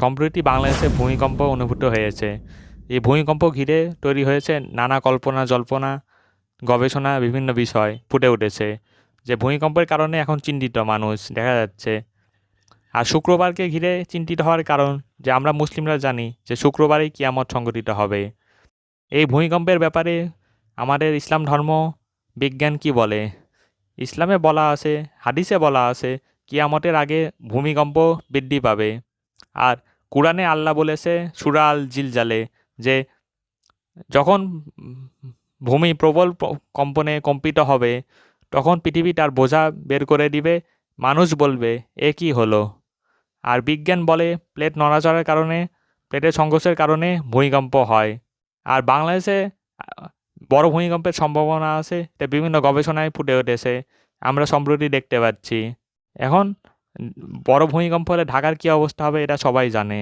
সম্প্রতি বাংলাদেশে ভূমিকম্প অনুভূত হয়েছে। এই ভূমিকম্প ঘিরে তৈরি হয়েছে নানা কল্পনা, জল্পনা, গবেষণা, বিভিন্ন বিষয় ফুটে উঠেছে, যে ভূমিকম্পের কারণে এখন চিন্তিত মানুষ, দেখা যাচ্ছে। আর শুক্রবারকে ঘিরে চিন্তিত হওয়ার কারণ যে আমরা মুসলিমরা জানি যে শুক্রবারেই কিয়ামত সংঘটিত হবে। এই ভূমিকম্পের ব্যাপারে আমাদের ইসলাম ধর্ম বিজ্ঞান কি বলে? ইসলামে বলা আছে, হাদিসে বলা আছে, কিয়ামতের আগে ভূমিকম্প বৃদ্ধি পাবে। আর কোরআনে আল্লাহ বলেছে, সুরা আল জিলজালে যে যখন ভূমি প্রবল কম্পনে কম্পিত হবে, তখন পৃথিবী তার বোঝা বের করে দিবে, মানুষ বলবে, এ কি হলো? আর বিজ্ঞান বলে, প্লেট নড়াচড়ার কারণে, প্লেটের সংঘর্ষের কারণে ভূমিকম্প হয়। আর বাংলাদেশে বড় ভূমিকম্পের সম্ভাবনা আছে, এটা বিভিন্ন গবেষণায় ফুটে উঠেছে, আমরা সম্প্রতি দেখতে পাচ্ছি। এখন, বড় ভূমিকম্প হলে ঢাকার কী অবস্থা হবে, এটা সবাই জানে।